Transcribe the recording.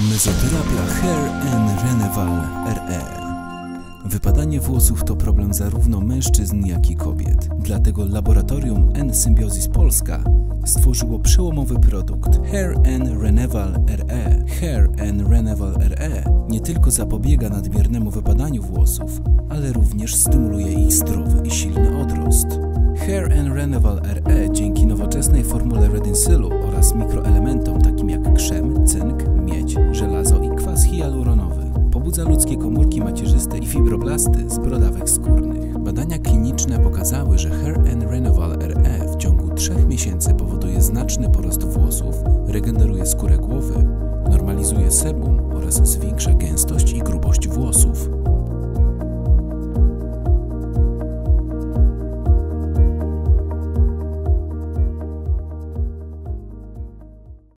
Mezoterapia Hair and Reneval RE Wypadanie włosów to problem zarówno mężczyzn, jak i kobiet. Dlatego laboratorium N-Symbiosis Polska stworzyło przełomowy produkt Hair and Reneval RE. Hair and Reneval RE nie tylko zapobiega nadmiernemu wypadaniu włosów, ale również stymuluje ich zdrowy i silny odrost. Hair and Reneval RE dzięki nowoczesnej pobudza ludzkie komórki macierzyste i fibroblasty z brodawek skórnych. Badania kliniczne pokazały, że Hair and Reneval RE w ciągu 3 miesięcy powoduje znaczny porost włosów, regeneruje skórę głowy, normalizuje sebum oraz zwiększa gęstość.